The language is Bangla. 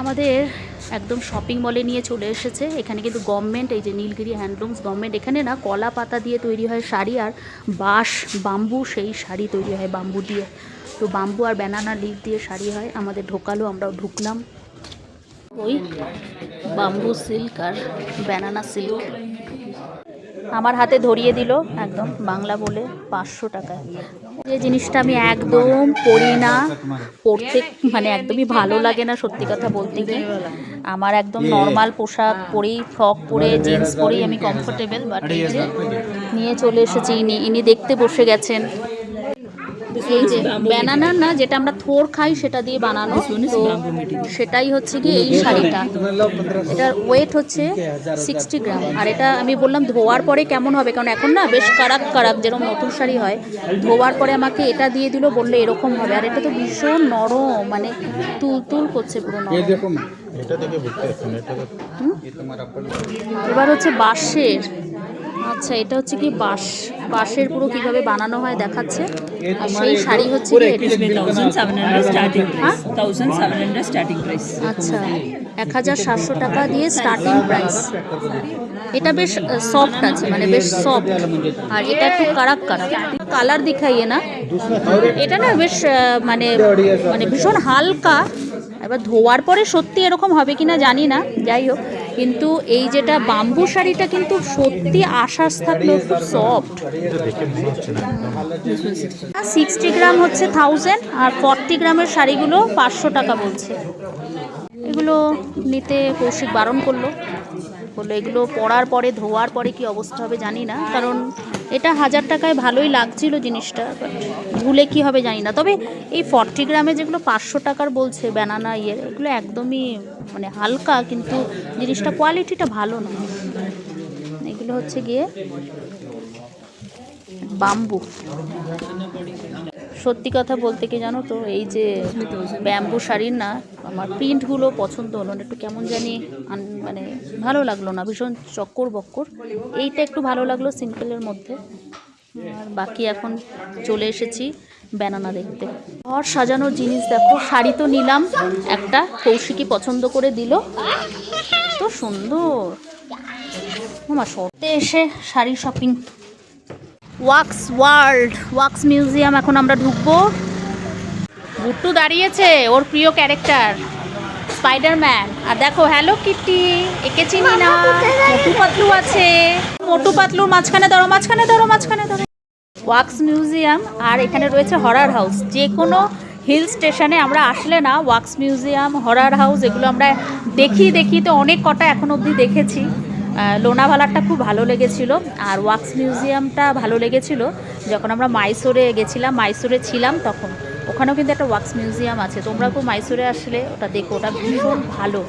আমাদের একদম শপিং মলে নিয়ে চলে এসেছে। এখানে কিন্তু গভর্নমেন্ট এই যে নীলগিরি হ্যান্ডলুমস গভর্নমেন্ট এখানে না কলা পাতা দিয়ে তৈরি হয় শাড়ি আর বাঁশ বাম্বু সেই শাড়ি তৈরি হয় বাম্বু দিয়ে। তো বাম্বু আর ব্যানানা লিভ দিয়ে শাড়ি হয়। আমাদের ঢোকালো, আমরাও ঢুকলাম। ওই বাম্বু সিল্ক আর ব্যানানা সিল্ক আমার হাতে ধরিয়ে দিল, একদম বাংলা বলে পাঁচশো টাকায়। যে জিনিসটা আমি একদম পড়ি না, পড়তে মানে একদমই ভালো লাগে না সত্যি কথা বলতে গিয়ে। আমার একদম নর্মাল পোশাক পরেই ফ্রক পরে জিন্স পরেই আমি কমফোর্টেবল বাট নিয়ে চলে এসেছি, ইনি ইনি দেখতে বসে গেছেন। এই যে ব্যানানা না যেটা আমরা থোর খাই সেটা দিয়ে বানানো। সেটাই হচ্ছে কি এই শাড়িটা। এটার ওয়েট হচ্ছে সিক্সটি গ্রাম আর এটা আমি বললাম ধোয়ার পরে কেমন হবে? কারণ এখন না বেশ কারাক কারাক যেরকম নতুন শাড়ি হয়। ধোয়ার পরে আমাকে এটা দিয়ে দিল বললে এরকম হবে। আর এটা তো ভীষণ নরম মানে তুল তুল করছে পুরো নরম। এবার হচ্ছে বাঁশের। আচ্ছা এটা হচ্ছে কি বাঁশ? বাঁশের পুরো কীভাবে বানানো হয় দেখাচ্ছে? আর সেই শাড়ি হচ্ছে কি হ্যাঁ? আচ্ছা এক হাজার সাতশো টাকা দিয়ে স্টার্টিং প্রাইস এটা বেশ সফট আছে মানে বেশ সফট আর এটা একটু কারাক কারাক। কালার দেখাইয়ে না? এটা না বেশ মানে মানে ভীষণ হালকা। এবার ধোয়ার পরে সত্যি এরকম হবে কিনা জানি না। যাই হোক। কিন্তু এই যেটা বাম্বু শাড়িটা কিন্তু সত্যি আশ্বাস থাকলেও খুব সফট সিক্সটি গ্রাম হচ্ছে থাউজেন্ড আর ফর্টি গ্রামের শাড়িগুলো পাঁচশো টাকা বলছে। এগুলো নিতে কৌশিক বারণ করল। বলল এগুলো পরার পরে, ধোয়ার পরে কি অবস্থা হবে জানি না। কারণ এটা হাজার টাকায় ভালোই লাগছিল জিনিসটা ভুলে কি হবে জানি না। তবে এই ফর্টি গ্রামে যেগুলো পাঁচশো টাকার বলছে ব্যানানা ইয়ের এগুলো একদমই মানে হালকা, কিন্তু জিনিসটা কোয়ালিটিটা ভালো না। এগুলো হচ্ছে গিয়ে বাম্বু সত্যি কথা বলতে কি জানো তো, এই যে ব্যাম্বু শাড়ির না, আমার প্রিন্টগুলো পছন্দ হলো না, একটু কেমন জানি মানে ভালো লাগল না, ভীষণ চক্কর বক্কর। এইটা একটু ভালো লাগল সিম্পলের মধ্যে। আর বাকি এখন চলে এসেছি ব্যানানা দেখতে। ঘর সাজানোর জিনিস দেখো, শাড়ি তো নিলাম, একটা কৌশিকী পছন্দ করে দিল। তো সুন্দর। আমার শর্তে এসে sari shopping wax world wax museum এখন আমরা ঢুকবো। গুট্টু দাঁড়িয়েছে ওর প্রিয় ক্যারেক্টার স্পাইডারম্যান। আর দেখো হ্যালো কিটি একে চিনি না মোটু পাতলু আছে। মোটু পাতলুর মাঝখানে ধরো মাঝখানে ধরো মাঝখানে ধরো। ওয়াক্স মিউজিয়াম আর এখানে রয়েছে হরার হাউস যে কোনো হিল স্টেশনে আমরা আসলে না ওয়াক্স মিউজিয়াম হরার হাউস এগুলো আমরা দেখি দেখি তো অনেক কটা এখন অবধি দেখেছি। আহ, লোনাভালারটা খুব ভালো লেগেছিল আর ওয়াক্স মিউজিয়ামটা ভালো লেগেছিল। যখন আমরা মাইসোরে গেছিলাম মাইসোরে ছিলাম তখন ওখানেও কিন্তু একটা ওয়াক্স মিউজিয়াম আছে। তোমরা খুব মাইসোরে আসলে ওটা দেখো ওটা ভীষণ ভালো।